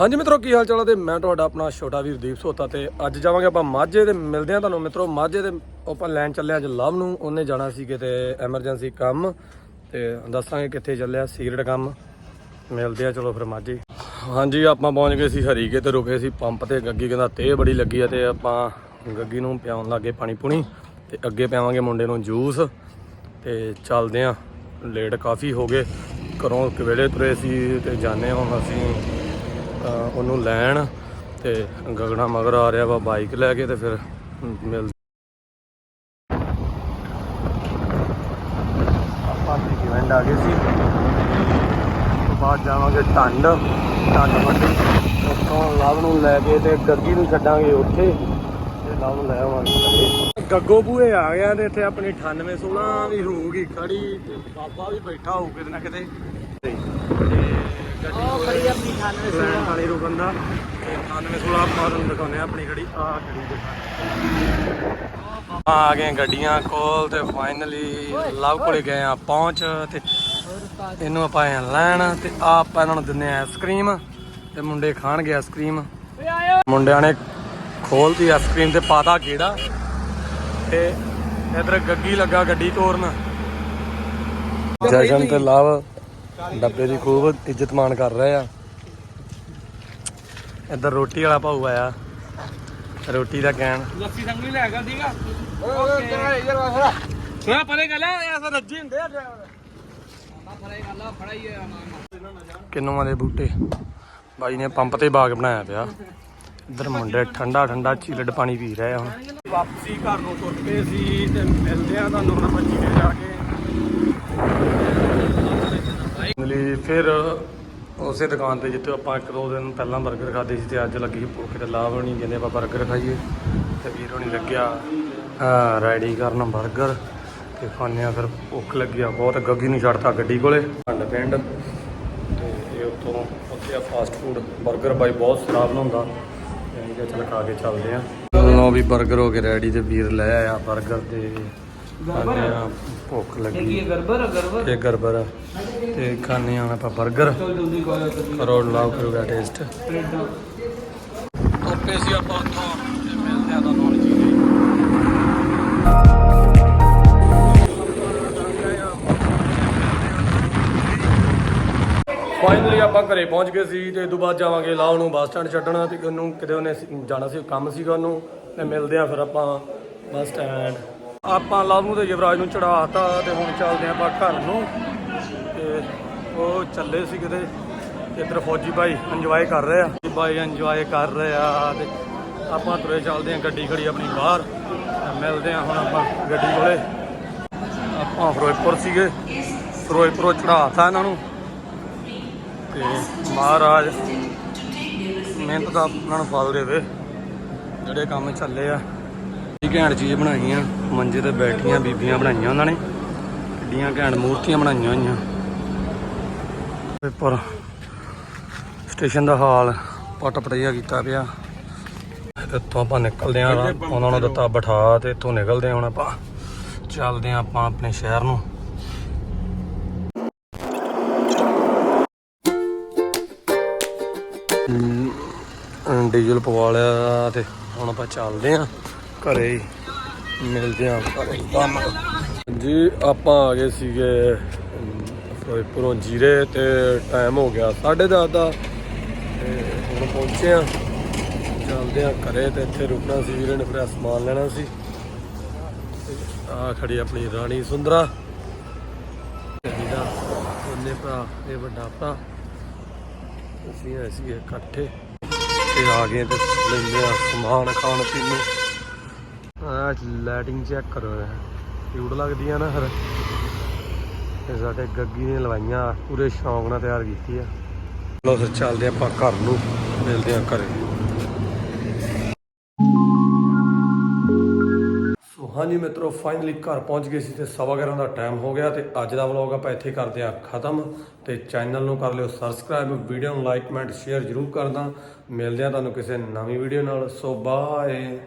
ਹਾਂਜੀ ਮਿੱਤਰੋ, ਕੀ ਹਾਲ ਚਾਲ ਹੈ ਤੇ ਮੈਂ ਤੁਹਾਡਾ ਆਪਣਾ ਛੋਟਾ ਵੀਰ ਦੀਪ ਸੋਤਾ ਤੇ ਅੱਜ ਜਾਵਾਂਗੇ ਆਪਾਂ ਮਾਝੇ ਦੇ, ਮਿਲਦੇ ਆ ਤੁਹਾਨੂੰ ਮਿੱਤਰੋ। ਮਾਝੇ ਦੇ ਆਪਾਂ ਲੈਣ ਚੱਲੇ ਅੱਜ ਲਵ ਨੂੰ, ਉਹਨੇ ਜਾਣਾ ਸੀ ਕਿਤੇ ਐਮਰਜੈਂਸੀ ਕੰਮ ਤੇ ਦੱਸਾਂਗੇ ਕਿੱਥੇ ਚੱਲਿਆ ਸੀਕ੍ਰੇਟ ਕੰਮ। ਮਿਲਦੇ ਆ ਚਲੋ ਫਿਰ ਮਾਝੇ। ਹਾਂਜੀ, ਆਪਾਂ ਪਹੁੰਚ ਗਏ ਸੀ ਹਰੀਕੇ ਤੇ ਰੁਕੇ ਸੀ ਪੰਪ ਤੇ, ਗੱਗੀ ਕਹਿੰਦਾ ਤੇ ਬੜੀ ਲੱਗੀ ਆ ਤੇ ਆਪਾਂ ਗੱਗੀ ਨੂੰ ਪਿਆਉਣ ਲੱਗੇ ਪਾਣੀ ਪੂਣੀ ਤੇ ਅੱਗੇ ਪਿਆਵਾਂਗੇ ਮੁੰਡੇ ਨੂੰ ਜੂਸ ਤੇ ਚੱਲਦੇ ਆ ਲੇਟ ਕਾਫੀ ਹੋ ਗਏ, ਘਰੋਂ ਕਵੇਲੇ ਤੁਰੇ ਸੀ ਤੇ ਜਾਣੇ ਹੁਣ ਅਸੀਂ ਉਹਨੂੰ ਲੈਣ ਤੇ ਗਗਨਾ ਮਗਰ ਆ ਰਿਹਾ ਵਾ ਬਾਈਕ ਲੈ ਕੇ ਤੇ ਫਿਰ ਮਿਲ ਆਪਾਂ ਦੀ ਵੰਡ ਆ ਗਏ ਸੀ। ਬਾਅਦ ਜਾਵਾਂਗੇ ਟੰਡ। ਟੰਡ ਮੰਡੀ। ਉੱਥੋਂ ਲਵ ਨੂੰ ਲੈ ਕੇ ਤੇ ਗੱਗੀ ਨੂੰ ਛੱਡਾਂਗੇ ਉੱਥੇ। ਤੇ ਲਵ ਨੂੰ ਲੈ ਆਵਾਂਗੇ। ਗੱਗੋ ਬੂਏ ਆ ਗਿਆ ਤੇ ਇੱਥੇ ਆਪਣੀ 98 16 ਵੀ ਹੋਊਗੀ ਖੜੀ। ਤੇ ਬਾਬਾ ਵੀ ਬੈਠਾ ਹੋਊ ਕਿਤੇ ਨਾ ਕਿਤੇ। ਤੇ ਉਹ ਖੜੀ ਆਪਣੀ 98 ਲੈਣ ਵਾਲੀ ਰੁਕਣ ਦਾ। ਤੇ 98 16 ਆਪਾਂ ਤੁਹਾਨੂੰ ਦਿਖਾਉਂਦੇ ਆ ਆਪਣੀ ਗੱਡੀ ਆ ਖੜੀ ਦਿਖਾ। ਆ ਗਏ ਗੱਡੀਆਂ ਕੋਲ ਤੇ ਫਾਈਨਲੀ ਲਵ ਕੋਲੇ ਗਏ ਆ ਪਹੁੰਚ ਤੇ ਇਹਨੂੰ ਆਪਾਂ ਆਏ ਆ ਲੈਣ ਤੇ ਆਪਾਂ ਇਹਨਾਂ ਨੂੰ ਦਿੰਨੇ ਆ ਆਈਸਕ੍ਰੀਮ ਤੇ ਮੁੰਡੇ ਖਾਣਗੇ ਆਈਸਕ੍ਰੀਮ ਮੁੰਡਿਆਂ ਨੇ ਖੋਲਤੀ ਆਈਸਕ੍ਰੀਮ ਤੇ ਪਾਤਾ ਕੀੜਾ ਤੇ ਇਧਰ ਗੱਗੀ ਲੱਗਾ ਗੱਡੀ ਤੋਰਨ। ਜਸ਼ਨ ਤੇ ਲਵ ਡੱਬੇ ਦੀ ਖੂਬ ਇੱਜ਼ਤ ਮਾਣ ਕਰ ਰਹੇ ਆ। ਇੱਧਰ ਰੋਟੀ ਵਾਲਾ ਭਾਊ ਆਇਆ। ਰੋਟੀ ਦਾ ਕਹਿਣ। ਲੱਸੀ ਸੰਗਲੀ ਲੈ ਗਿਆ ਦੀਗਾ ਓਏ ਪਰੇ ਗੱਲ ਐਸਾ ਰੱਜੀ ਹੁੰਦੇ ਆ ਫੜੇ ਗੱਲ ਫੜਾਈ ਕਿੰਨੂਆਂ ਦੇ ਬੂਟੇ। ਬਾਈ ਨੇ ਪੰਪ ਤੇ ਬਾਗ ਬਣਾਇਆ ਪਿਆ। ਇੱਧਰ ਮੁੰਡੇ ਠੰਡਾ ਠੰਡਾ ਚੀਲਡ ਪਾਣੀ ਪੀ ਰਹੇ ਆ ਹੁਣ। ਵਾਪਸੀ ਘਰ ਨੂੰ ਤੁਰ ਪਏ ਸੀ ਤੇ ਮਿਲਦੇ ਆ ਤੁਹਾਨੂੰ ਹੁਣ ਬੱਜੀ ਕੇ ਜਾ ਕੇ। ਮਿਲੀ ਫਿਰ ਉਸੇ ਦੁਕਾਨ ਤੇ ਜਿੱਥੇ ਆਪਾਂ ਇੱਕ ਦੋ ਦਿਨ ਪਹਿਲਾਂ 버ਗਰ ਖਾਦੇ ਸੀ ਤੇ ਅੱਜ ਲੱਗੀ ਭੁੱਖ ਤੇ ਲਾਭ ਹੋਣੀ ਕਹਿੰਦੇ ਆਪਾਂ 버ਗਰ ਖਾਈਏ। ਤੇ ਵੀਰ ਹੋਣੀ ਲੱਗਿਆ ਰੈਡੀ ਕਰਨ 버ਗਰ ਤੇ ਖਾਣੇ ਆ ਫਿਰ ਭੁੱਖ ਲੱਗੀ ਆ ਬਹੁਤ ਗੱਗੀ ਨਹੀਂ ਛੱਡਤਾ ਗੱਡੀ ਕੋਲੇ। ਪਿੰਡ ਪਿੰਡ ਤੇ ਇਹ ਉੱਥੋਂ ਉੱਥੇ ਆ ਫਾਸਟ ਫੂਡ 버ਗਰ ਬਾਈ ਬਹੁਤ ਸਵਾਦ ਨਾ ਹੁੰਦਾ। ਕਿ ਚੱਲ ਖਾ ਕੇ ਚੱਲਦੇ ਆ। ਲੋ ਵੀ 버ਗਰ ਹੋ ਕੇ ਰੈਡੀ ਤੇ ਵੀਰ ਲੈ ਆਇਆ 버ਗਰ ਤੇ ਭੁੱਖ ਲੱਗੀ। ਇਹ ਗਰਬਰ ਗਰਬਰ ਇਹ ਗਰਬਰ ਤੇ ਖਾਣੇ ਆ ਹੁਣ ਆਪਾਂ 버ਗਰ ਕਰੋ ਲਾਓ ਕਰੂਗਾ ਟੇਸਟ ਟੋਪੇ ਸੀ ਆਪਾਂ ਉੱਥੋਂ ਮਿਲਦੇ ਆ ਤੁਹਾਨੂੰ ਜੀ ਫਾਈਨਲੀ ਆਪਾਂ ਘਰੇ ਪਹੁੰਚ ਗਏ ਸੀ, ਤੇ ਇਹ ਤੋਂ ਬਾਅਦ ਜਾਵਾਂਗੇ ਲਾਓ ਨੂੰ ਬੱਸ ਸਟੈਂਡ ਛੱਡਣਾ। ਤੇ ਉਹਨੂੰ ਕਿਤੇ ਉਹਨੇ ਜਾਣਾ ਸੀ, ਕੰਮ ਸੀਗਾ ਉਹਨੂੰ। ਤੇ ਮਿਲਦੇ ਆ ਫਿਰ ਆਪਾਂ ਬੱਸ ਸਟੈਂਡ। ਆਪਾਂ ਲਾਓ ਨੂੰ ਤੇ ਯੁਵਰਾਜ ਨੂੰ ਚੜਾਤਾ ਤੇ ਹੁਣ ਚੱਲਦੇ ਆ ਆਪਾਂ ਘਰ ਨੂੰ। ਉਹ ਚੱਲੇ ਸੀ ਕਿਤੇ, ਇੱਧਰ ਫੌਜੀ ਭਾਈ ਇੰਜੋਏ ਕਰ ਰਹੇ ਆ। ਫੌਜੀ ਭਾਈ ਇੰਜੋਏ ਕਰ ਰਹੇ ਆ ਤੇ ਆਪਾਂ ਤੁਰੇ ਚੱਲਦੇ ਆ ਗੱਡੀ ਖੜੀ ਆਪਣੀ ਬਾਹਰ ਮਿਲਦੇ ਆ ਹੁਣ ਆਪਾਂ ਗੱਡੀ ਕੋਲੇ। ਆਪਾਂ ਫਿਰੋਜ਼ਪੁਰ ਸੀਗੇ, ਫਿਰੋਜ਼ਪੁਰੋਂ ਚੜਾਤਾ ਇਹਨਾਂ ਨੂੰ। ਤੇ ਮਹਾਰਾਜ ਮਿਹਨਤ ਦਾ ਉਹਨਾਂ ਨੂੰ ਫਲ ਦੇਵੇ, ਜਿਹੜੇ ਕੰਮ ਚੱਲੇ ਆ। ਘੈਂਟ ਚੀਜ਼ ਬਣਾਈਆਂ, ਮੰਜੇ ਤੇ ਬੈਠੀਆਂ, ਬੀਬੀਆਂ ਬਣਾਈਆਂ ਉਹਨਾਂ ਨੇ। ਕਿੱਡੀਆਂ ਘੈਂਟ ਮੂਰਤੀਆਂ ਬਣਾਈਆਂ ਹੋਈਆਂ। ਪੇਪਰ। ਸਟੇਸ਼ਨ ਦਾ ਹਾਲ ਪਟ ਪਟਈਆ ਕੀਤਾ ਪਿਆ। ਇੱਥੋਂ ਆਪਾਂ ਨਿਕਲਦੇ ਆਂ ਉਹਨਾਂ ਨੂੰ ਦਿੱਤਾ ਬਿਠਾ ਤੇ ਇੱਥੋਂ ਨਿਕਲਦੇ ਆਂ ਹੁਣ ਆਪਾਂ। ਚੱਲਦੇ ਆਂ ਆਪਾਂ ਆਪਣੇ ਸ਼ਹਿਰ ਨੂੰ। ਡੀਜ਼ਲ ਪਵਾ ਲਿਆ ਤੇ ਹੁਣ ਆਪਾਂ ਚੱਲਦੇ ਆਂ ਘਰੇ ਹੀ। ਮਿਲਦੇ ਆਂ ਘਰੇ ਕੰਮ ਜੀ ਆਪਾਂ ਆ ਗਏ ਸੀਗੇ ਫਿਰੋਜ਼ਪੁਰੋਂ ਜੀਰੇ ਤੇ ਟਾਈਮ ਹੋ ਗਿਆ 10:30 ਦਾ। ਤੇ ਹੁਣ ਪਹੁੰਚੇ ਆਂ ਚੱਲਦੇ ਆਂ ਘਰੇ ਤੇ ਇੱਥੇ ਰੁਕਣਾ ਸੀ, ਵੀਰੇ ਨੇ ਫਿਰ ਸਮਾਨ ਲੈਣਾ ਸੀ। ਆ ਖੜੀ ਆਪਣੀ ਰਾਣੀ ਸੁੰਦਰਾ। ਤੇ ਉਹਨੇ ਭਰਾ, ਇਹ ਵੱਡਾ ਭਰਾ। ਅਸੀਂ ਅਸੀਂ ਇਕੱਠੇ। ਤੇ ਆ ਗਏ ਤੇ ਲੈਂਦੇ ਆ ਸਮਾਨ ਖਾਣ ਪੀਣ ਨੂੰ। ਆ ਲਾਈਟਿੰਗ ਚੈੱਕ ਕਰੋ ਕਿਊਟ ਲੱਗਦੀਆਂ ਨਾ ਫਿਰ। ਤੇ ਸਾਡੇ ਗੱਗੀ ਨੇ ਲਵਾਈਆਂ, ਪੂਰੇ ਸ਼ੌਂਕ ਨਾਲ ਤਿਆਰ ਕੀਤੀ ਆ। ਚਲੋ ਫਿਰ ਚੱਲਦੇ ਆਪਾਂ ਘਰ ਨੂੰ, ਮਿਲਦੇ ਆ ਘਰੇ। ਸੋ ਹਾਂਜੀ ਮਿੱਤਰੋ ਫਾਈਨਲੀ ਘਰ ਪਹੁੰਚ ਗਏ ਸੀ ਤੇ ਸਵਾ ਗਿਆਰਾਂ ਦਾ ਟਾਈਮ ਹੋ ਗਿਆ ਤੇ ਅੱਜ ਦਾ ਵਲੌਗ ਆਪਾਂ ਇੱਥੇ ਕਰਦੇ ਆ ਖਤਮ। ਤੇ ਚੈਨਲ ਨੂੰ ਕਰ ਲਿਓ ਸਬਸਕ੍ਰਾਈਬ ਵੀਡੀਓ ਨੂੰ ਲਾਈਕ ਕਮੈਂਟ ਸ਼ੇਅਰ ਜ਼ਰੂਰ ਕਰਦਾ ਮਿਲਦੇ ਆ ਤੁਹਾਨੂੰ ਕਿਸੇ ਨਵੀਂ ਵੀਡੀਓ ਨਾਲ। So bye